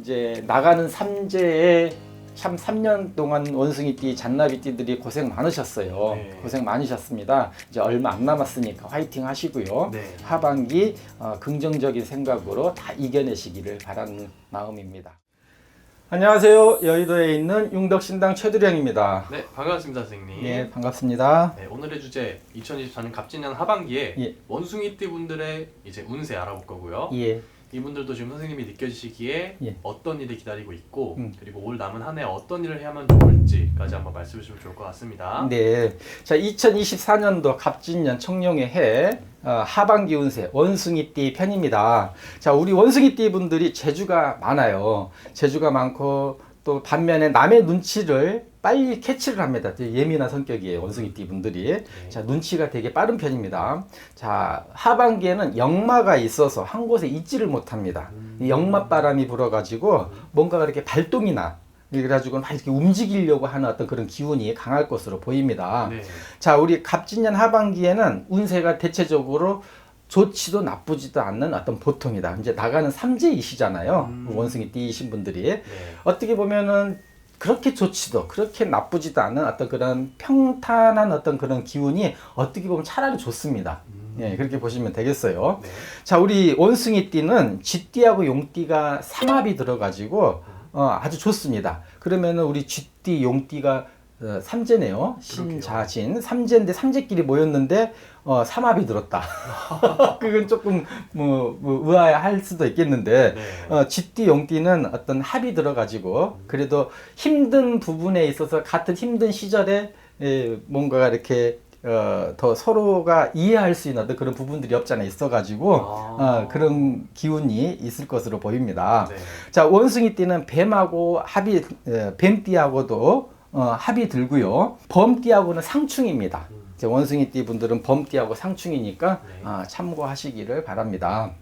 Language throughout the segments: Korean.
이제 나가는 삼재에 참 3년 동안 원숭이띠, 잔나비띠들이 고생 많으셨어요. 네. 고생 많으셨습니다. 이제 얼마 안 남았으니까 화이팅 하시고요. 네. 하반기 어, 긍정적인 생각으로 다 이겨내시기를 바라는 마음입니다. 안녕하세요. 여의도에 있는 융덕신당 최두령입니다. 네, 반갑습니다, 선생님. 예, 반갑습니다. 네, 오늘의 주제 2024년 갑진년 하반기에 예. 원숭이띠 분들의 이제 운세 알아볼 거고요. 예, 이분들도 지금 선생님이 느껴지시기에 예. 어떤 일이 기다리고 있고 음. 그리고 올 남은 한 해 어떤 일을 해야만 좋을지까지 한번 말씀해 주시면 좋을 것 같습니다. 네. 자, 2024년도 갑진년 청룡의 해 어, 하반기 운세 원숭이띠 편입니다. 자, 우리 원숭이띠 분들이 재주가 많아요. 재주가 많고 또 반면에 남의 눈치를 빨리 캐치를 합니다. 예민한 성격이에요. 원숭이띠 분들이. 자, 눈치가 되게 빠른 편입니다. 자, 하반기에는 역마가 있어서 한 곳에 있지를 못합니다. 이 역마 바람이 불어가지고 뭔가가 이렇게 발동이 나. 그래가지고 막 이렇게 움직이려고 하는 어떤 그런 기운이 강할 것으로 보입니다. 네. 자, 우리 갑진년 하반기에는 운세가 대체적으로 좋지도 나쁘지도 않는 어떤 보통이다. 이제 나가는 삼재이시잖아요. 음. 원숭이 띠이신 분들이. 네. 어떻게 보면은 그렇게 좋지도 그렇게 나쁘지도 않은 어떤 그런 평탄한 어떤 그런 기운이 어떻게 보면 차라리 좋습니다. 예, 그렇게 보시면 되겠어요. 네. 자, 우리 원숭이 띠는 쥐띠하고 용띠가 삼합이 들어가지고 어, 아주 좋습니다. 그러면은 우리 쥐띠, 용띠가 어, 삼재네요. 신자진 삼재인데 삼재끼리 모였는데 어, 삼합이 들었다. 그건 조금 뭐, 뭐 의아할 수도 있겠는데 네. 어, 쥐띠, 용띠는 어떤 합이 들어가지고 그래도 힘든 부분에 있어서 같은 힘든 시절에 예, 뭔가가 이렇게 어, 더 서로가 이해할 수 있는 그런 부분들이 없잖아 있어가지고 아. 어, 그런 기운이 있을 것으로 보입니다. 네. 자 원숭이띠는 뱀하고 합이 에, 뱀띠하고도 어, 합이 들고요. 범띠하고는 상충입니다. 이제 원숭이띠 분들은 범띠하고 상충이니까 네. 아, 참고하시기를 바랍니다.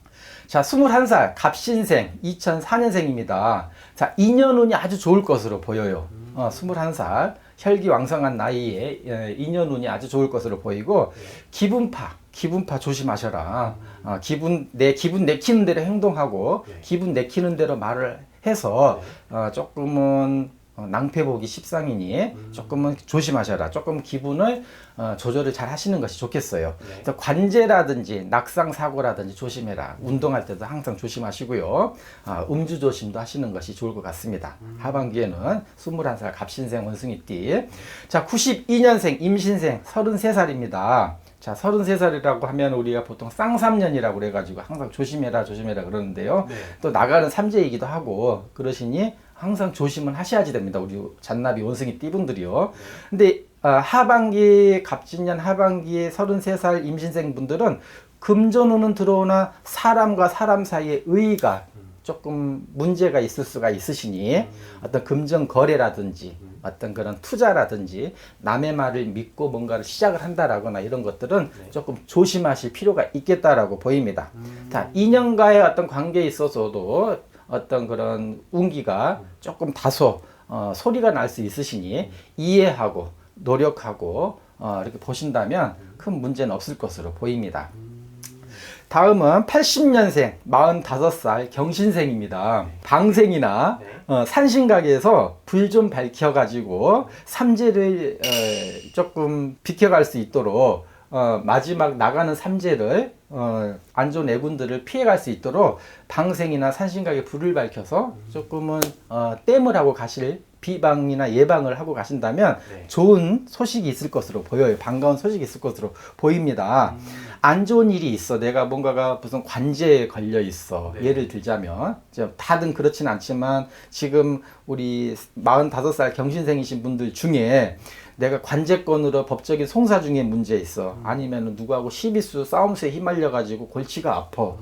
자, 21살 갑신생 2004년생입니다. 자, 인연운이 아주 좋을 것으로 보여요. 어, 21살 혈기왕성한 나이에 예, 인연운이 아주 좋을 것으로 보이고 기분파 기분파 조심하셔라. 어, 기분 내 기분 내키는 대로 행동하고 네. 기분 내키는 대로 말을 해서 네. 어, 조금은 어, 낭패 보기 십상이니 음. 조금은 조심하셔라. 조금 기분을 어, 조절을 잘 하시는 것이 좋겠어요. 네. 그래서 관제라든지 낙상 사고라든지 조심해라. 운동할 때도 항상 조심하시고요. 아, 음주 조심도 하시는 것이 좋을 것 같습니다. 하반기에는 21살 갑신생 원숭이띠. 자, 92년생 임신생 33살입니다. 자, 33살이라고 하면 우리가 보통 쌍삼년이라고 그래가지고 항상 조심해라, 조심해라 그러는데요. 네. 또 나가는 삼재이기도 하고 그러시니 항상 조심을 하셔야지 됩니다. 우리 잔나비 원숭이 띠분들이요. 근데 어, 하반기 갑진년 하반기에 33살 임신생 분들은 금전운은 들어오나 사람과 사람 사이의 의의가 조금 문제가 있을 수가 있으시니 어떤 금전 거래라든지 어떤 그런 투자라든지 남의 말을 믿고 뭔가를 시작을 한다라거나 이런 것들은 조금 조심하실 필요가 있겠다라고 보입니다. 자, 인연과의 어떤 관계에 있어서도 어떤 그런 운기가 조금 다소 어, 소리가 날 수 있으시니 이해하고 노력하고 어, 이렇게 보신다면 큰 문제는 없을 것으로 보입니다. 다음은 80년생, 45살 경신생입니다. 방생이나 네. 어, 산신각에서 불 좀 밝혀가지고 삼재를 어, 조금 비켜갈 수 있도록 어, 마지막 나가는 삼재를 어, 안 좋은 애군들을 피해갈 수 있도록 방생이나 산신각에 불을 밝혀서 조금은 어, 땜을 하고 가실 비방이나 예방을 하고 가신다면 네. 좋은 소식이 있을 것으로 보여요. 반가운 소식이 있을 것으로 보입니다. 안 좋은 일이 있어. 내가 뭔가가 무슨 관제에 걸려 있어. 네. 예를 들자면, 다든 그렇진 않지만, 지금 우리 45살 경신생이신 분들 중에 내가 관제권으로 법적인 송사 중에 문제 있어. 아니면 누구하고 시비수, 싸움수에 휘말려 가지고 골치가 아파.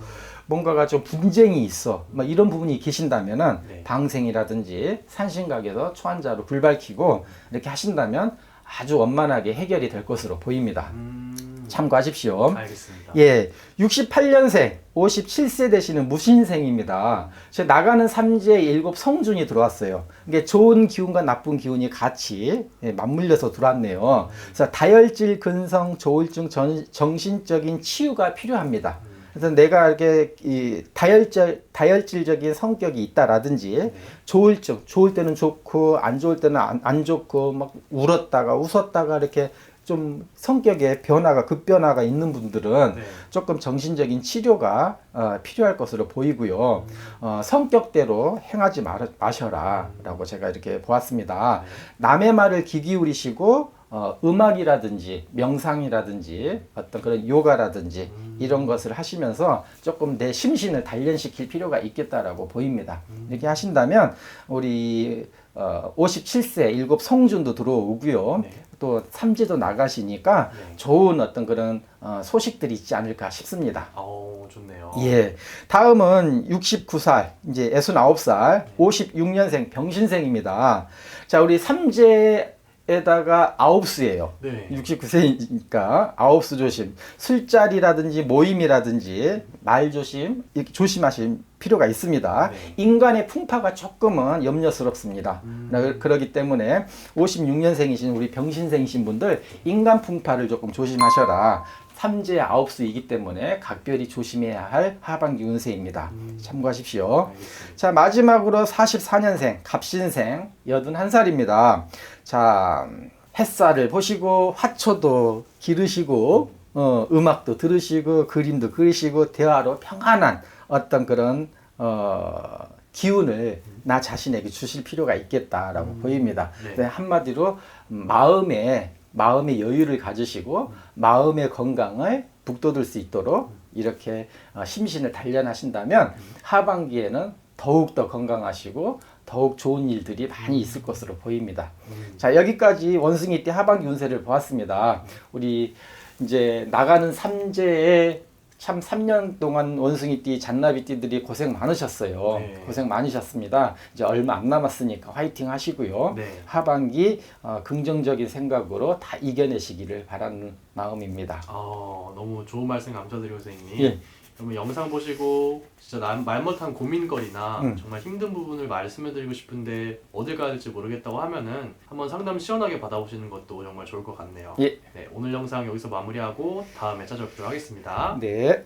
뭔가가 좀 분쟁이 있어. 막 이런 부분이 계신다면은 네. 방생이라든지 산신각에서 초한자로 불 밝히고 이렇게 하신다면 아주 원만하게 해결이 될 것으로 보입니다. 음, 참고하십시오. 알겠습니다. 예, 68년생, 57세 되시는 무신생입니다. 제 나가는 삼재 일곱 성준이 들어왔어요. 이게 좋은 기운과 나쁜 기운이 같이 예, 맞물려서 들어왔네요. 그래서 다혈질 근성 조울증 전- 정신적인 치유가 필요합니다. 그래서 내가 이렇게 이 다혈질 다혈질적인 성격이 있다라든지 적 좋을 때는 좋고 안 좋을 때는 안, 안 좋고 막 울었다가 웃었다가 이렇게 좀 성격의 변화가 급변화가 있는 분들은 네. 조금 정신적인 치료가 어, 필요할 것으로 보이고요. 어, 성격대로 행하지 말, 마셔라라고 제가 이렇게 보았습니다. 네. 남의 말을 귀 기울이시고 어, 음악이라든지 명상이라든지 어떤 그런 요가라든지 이런 것을 하시면서 조금 내 심신을 단련시킬 필요가 있겠다라고 보입니다. 이렇게 하신다면 우리 어, 57세 일곱 성준도 들어오고요. 네. 또 삼재도 나가시니까 네. 좋은 어떤 그런 어, 소식들이 있지 않을까 싶습니다. 어, 좋네요. 예. 다음은 69살, 이제 69살, 56년생 병신생입니다. 자, 우리 삼재 에다가 아홉수예요. 네. 69세니까 아홉수 조심. 술자리라든지 모임이라든지 말 조심, 이렇게 조심하실 필요가 있습니다. 네. 인간의 풍파가 조금은 염려스럽습니다. 음. 그- 그렇기 때문에 56년생이신 우리 병신생이신 분들 인간 풍파를 조금 조심하셔라. 삼재 아홉수이기 때문에 각별히 조심해야 할 하반기 운세입니다. 음. 참고하십시오. 알겠습니다. 자, 마지막으로 44년생, 갑신생, 81살입니다. 자, 햇살을 보시고, 화초도 기르시고, 어, 음악도 들으시고, 그림도 그리시고, 대화로 평안한 어떤 그런, 어, 기운을 나 자신에게 주실 필요가 있겠다라고 보입니다. 네. 네, 한마디로 음, 마음에, 마음의 여유를 가지시고, 마음의 건강을 북돋을 수 있도록 이렇게 어, 심신을 단련하신다면 하반기에는 더욱 더 건강하시고 더욱 좋은 일들이 많이 있을 것으로 보입니다. 음. 자 여기까지 원숭이 때 하반기 운세를 보았습니다. 우리 이제 나가는 삼재에 참 3년 동안 원숭이띠, 잔나비띠들이 고생 많으셨어요. 네. 고생 많으셨습니다. 이제 얼마 안 남았으니까 화이팅 하시고요. 네. 하반기 어, 긍정적인 생각으로 다 이겨내시기를 바라는 마음입니다. 아, 너무 좋은 말씀 감사드리고 선생님. 예. 그러면 영상 보시고 진짜 남, 말 못한 고민거리나 음. 정말 힘든 부분을 말씀해드리고 싶은데 어딜 가야 될지 모르겠다고 하면은 한번 상담 시원하게 받아보시는 것도 정말 좋을 것 같네요. 예. 네, 오늘 영상 여기서 마무리하고 다음에 찾아뵙도록 하겠습니다. 네.